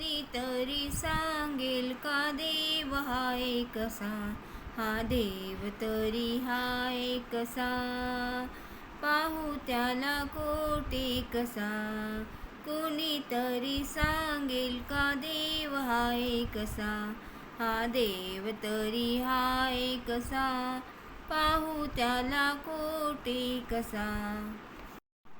कुणीतरी सांगेल का देव हा कसा हा देव तरी हा कसा पाहू त्याला कोटे कसा? कोणीतरी सांगेल का देव हा कसा हा देव तरी हा कसा पाहू त्याला कोटे कसा?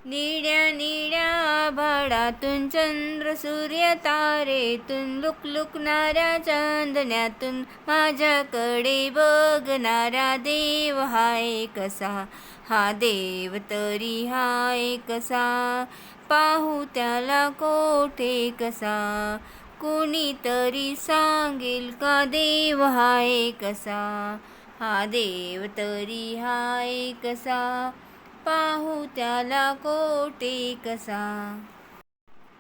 निड्या निड्या आभाळातून चंद्र सूर्य तारेतून लुकलुकणाऱ्या चांदण्यातून माझ्याकडे बघणारा देव हाय कसा? हा देव तरी हाय कसा? पाहू त्याला कोठे कसा? कुणीतरी सांगेल का देव हाय कसा? हा देव तरी हाय कसा? पाहू त्याला कोटे कसा.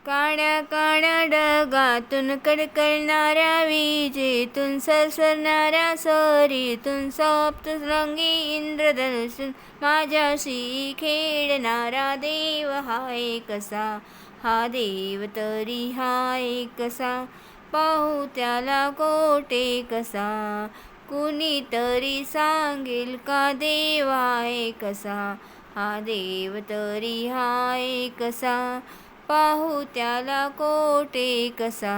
काळ्या काळ्या डगातून कडकडणाऱ्या विजेतून सरसरणाऱ्या सरीतून सप्त रंगी इंद्रधनुषून माझ्याशी खेळणारा देव हाय कसा. हा देव तरी हाय कसा. पाहू त्याला कोटे कसा. कुणीतरी सांगेल का देव हाय कसा. हा देव तरी हा कसा? पाहू त्याला कोटे कसा?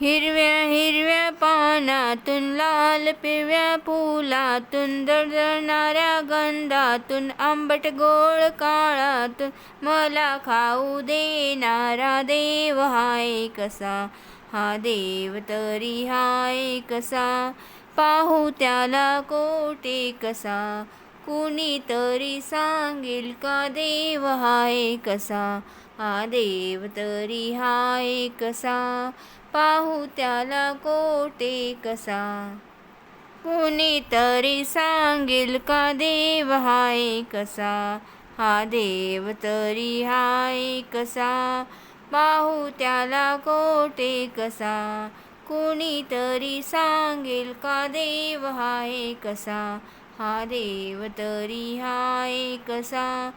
हिरव्या हिरव्या पानातून लाल पिवळ्या फुलातून दळदळणाऱ्या गंधातून आंबट गोळ काळातून मला खाऊ देणारा देव हाय कसा? हा देव तरी हाय कसा? पाहू त्याला कोटे कसा? कुणीतरी सांगेल का देव हाय कसा? हा देव तरी हाय कसा? पाहू त्याला कोटे कसा? कुणीतरी सांगेल का देव हाय कसा? हा देव तरी हाय कसा? पाहू त्याला कोटे कसा? कुणीतरी सांगेल का देव हाय कसा? हा देव तरी हाय कसा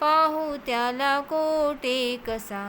पाहू त्याला कोटे कसा.